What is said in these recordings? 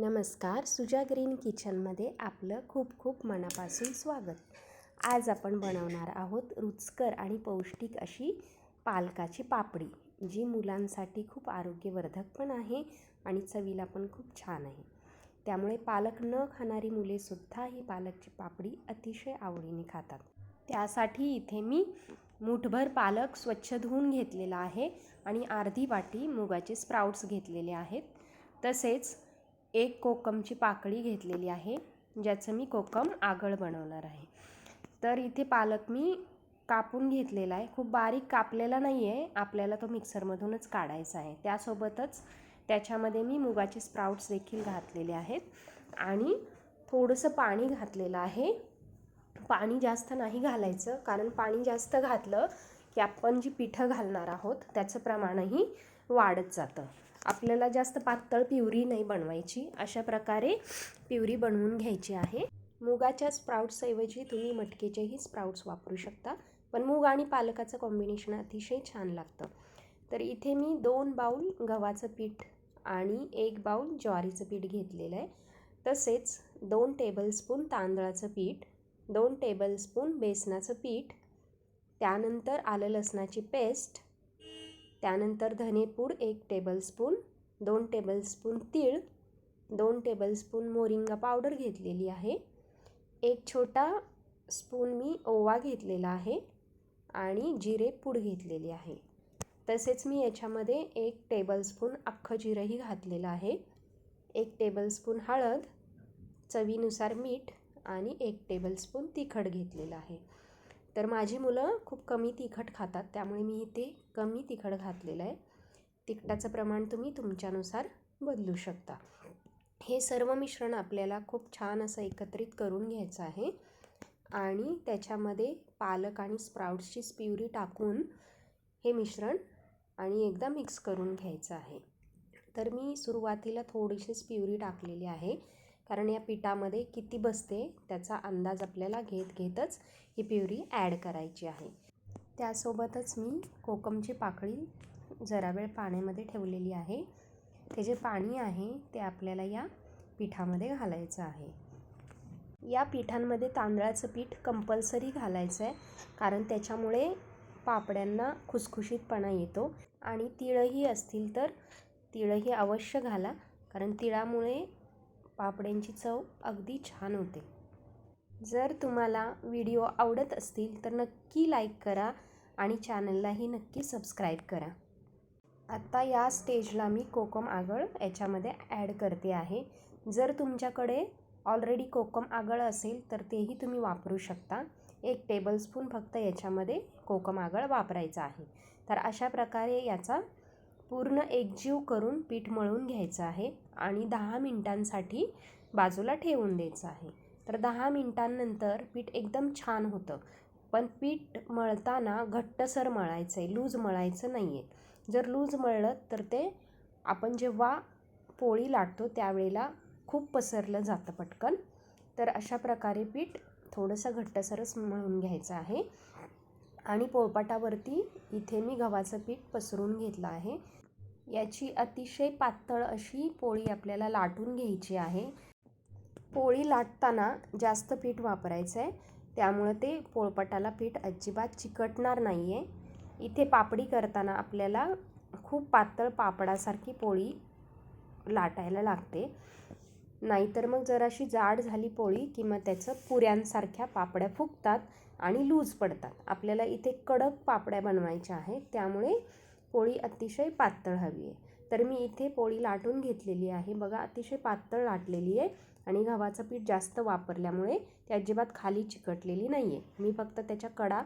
नमस्कार सुजा ग्रीन किचनमध्ये आपलं खूप खूप मनापासून स्वागत. आज आपण बनवणार आहोत रुचकर आणि पौष्टिक अशी पालकाची पापडी जी मुलांसाठी खूप आरोग्यवर्धक पण आहे आणि चवीला पण खूप छान आहे. त्यामुळे पालक न खाणारी मुलेसुद्धा ही पालकची पापडी अतिशय आवडीने खातात. त्यासाठी इथे मी मुठभर पालक स्वच्छ धुवून घेतलेला आहे आणि अर्धी वाटी मुगाचे स्प्राउट्स घेतलेले आहेत. तसेच एक कोकमची पाकळी घेतलेली आहे ज्याचं मी कोकम आगळ बनवणार आहे. तर इथे पालक मी कापून घेतलेला आहे. खूप बारीक कापलेला नाही आहे आपल्याला तो मिक्सरमधूनच काढायचा आहे. त्यासोबतच त्याच्यामध्ये मी मुगाचे स्प्राउट्स देखील घातलेले आहेत आणि थोडंसं पाणी घातलेलं आहे. पाणी जास्त नाही घालायचं कारण पाणी जास्त घातलं की आपण जी पिठं घालणार आहोत त्याचं प्रमाणही वाढत जातं. आपल्याला जास्त पातळ पिवरी नाही बनवायची. अशा प्रकारे पिवरी बनवून घ्यायची आहे. मुगाच्या स्प्राउट्सऐवजी तुम्ही मटकेचेही स्प्राउट्स वापरू शकता. पण मूग आणि पालकाचं कॉम्बिनेशन अतिशय छान लागतं. तर इथे मी दोन बाऊल गव्हाचं पीठ आणि एक बाऊल ज्वारीचं पीठ घेतलेलं आहे. तसेच दोन टेबलस्पून तांदळाचं पीठ दोन टेबलस्पून बेसनाचं पीठ त्यानंतर आलं लसणाची पेस्ट त्यानंतर धनेपूड एक टेबलस्पून दोन टेबलस्पून तीळ दोन टेबलस्पून मोरिंगा पावडर घेतलेली आहे. एक छोटा स्पून मी ओवा घेतलेला आहे आणि जिरे पूड घेतलेली आहे. तसेच मी याच्यामध्ये एक टेबलस्पून अख्खं जिरंही घातलेलं आहे. एक टेबलस्पून हळद चवीनुसार मीठ आणि एक टेबलस्पून तिखट घेतलेलं आहे. तर माझी मुलं खूप कमी तिखट खातात त्यामुळे मी इथे कमी तिखट घातलेलं आहे. तिखटाचं प्रमाण तुम्ही तुमच्यानुसार बदलू शकता. हे सर्व मिश्रण आपल्याला खूप छान असं एकत्रित करून घ्यायचं आहे आणि त्याच्यामध्ये पालक आणि स्प्राउट्सची प्युरी टाकून हे मिश्रण आणि एकदा मिक्स करून घ्यायचं आहे. तर मी सुरुवातीला थोडीशीच प्युरी टाकलेली आहे. कारण या पिठामध्ये किती बसते त्याचा अंदाज आपल्याला घेत घेतच ही प्युरी ॲड करायची आहे. त्यासोबतच मी कोकमची पाकळी जरा वेळ पाण्यामध्ये ठेवलेली आहे. ते जे पाणी आहे ते आपल्याला या पिठामध्ये घालायचं आहे. या पिठांमध्ये तांदळाचं पीठ कंपल्सरी घालायचं आहे कारण त्याच्यामुळे पापड्यांना खुसखुशीतपणा येतो आणि तिळही असतील तर तिळही अवश्य घाला कारण तिळामुळे पापड्यांची चव अगदी छान होते. जर तुम्हाला व्हिडिओ आवडत असतील तर नक्की लाईक करा आणि चॅनललाही नक्की सबस्क्राईब करा. आत्ता या स्टेजला मी कोकम आगळ याच्यामध्ये ॲड करते आहे. जर तुमच्याकडे ऑलरेडी कोकम आगळ असेल तर तेही तुम्ही वापरू शकता. एक टेबलस्पून फक्त याच्यामध्ये कोकम आगळ वापरायचं आहे. तर अशा प्रकारे याचा पूर्ण एकजीव करून पीठ मळून घ्यायचं आहे आणि दहा मिनटांसाठी बाजूला ठेवून द्यायचं आहे. तर दहा मिनटांनंतर पीठ एकदम छान होतं. पण पीठ मळताना घट्टसर मळायचं आहे लूज मळायचं नाही आहे जर लूज मळलं तर ते आपण जेव्हा पोळी लाटतो त्यावेळेला खूप पसरलं जातं पटकन. तर अशा प्रकारे पीठ थोडंसं घट्टसरच मळून घ्यायचं आहे. आणि पोळपाटावरती इथे मी गव्हाचं पीठ पसरून घेतलं आहे. याची अतिशय पातळ अशी पोळी आपल्याला लाटून घ्यायची आहे. पोळी लाटताना जास्त पीठ वापरायचं आहे त्यामुळं ते पोळपाटाला पीठ अजिबात चिकटणार नाही आहे इथे पापडी करताना आपल्याला खूप पातळ पापडासारखी पोळी लाटायला लागते. नाहीतर मग जराशी जाड झाली पोळी की मग त्याचं पुऱ्यांसारख्या पापड्या फुगतात आणि लूज पडतात. आपल्याला इथे कडक पापड्या बनवायच्या आहेत त्यामुळे पोळी अतिशय पातळ हवी आहे. तर मी इथे पोळी लाटून घेतलेली आहे. बघा अतिशय पातळ लाटलेली आहे आणि गव्हाचं पीठ जास्त वापरल्यामुळे ती अजिबात खाली चिकटलेली नाही आहे मी फक्त त्याच्या कडा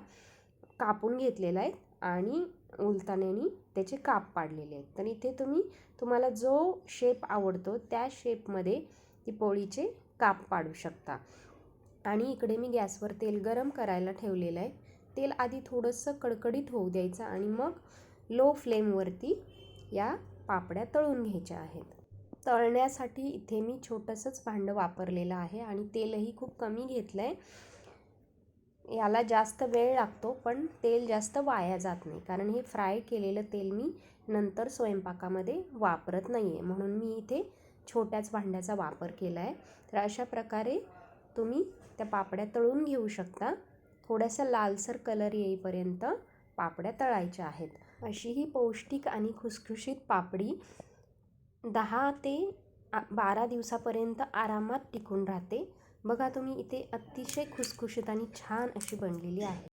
कापून घेतलेला आहे. आणि उलताण्याने त्याचे काप पाडलेले आहेत. तर इथे तुम्ही तुम्हाला जो शेप आवडतो त्या शेपमध्ये ती पोळीचे काप पाडू शकता. आणि इकडे मी गॅसवर तेल गरम करायला ठेवलेलं आहे. तेल आधी थोडंसं कडकडीत होऊ द्यायचं आणि मग लो फ्लेमवरती या पापड्या तळून घ्यायच्या आहेत. तळण्यासाठी इथे मी छोटंसंच भांडं वापरलेलं आहे आणि तेलही खूप कमी घेतलं आहे याला जास्त वेळ लागतो पण तेल जास्त वाया जात नाही. कारण हे फ्राय केलेलं तेल मी नंतर स्वयंपाकामध्ये वापरत नाही आहे म्हणून मी इथे छोट्याच भांड्याचा वापर केला आहे तर अशा प्रकारे तुम्ही त्या पापड्या तळून घेऊ शकता. थोड्यासा लालसर कलर येईपर्यंत पापड्या तळायच्या आहेत. अशी ही पौष्टिक आणि खुसखुशीत पापडी दहा ते बारा दिवसापर्यंत आरामात टिकून राहते. बघा तुम्ही इथे अतिशय खुसखुशीत आणि छान अशी बनलेली आहे.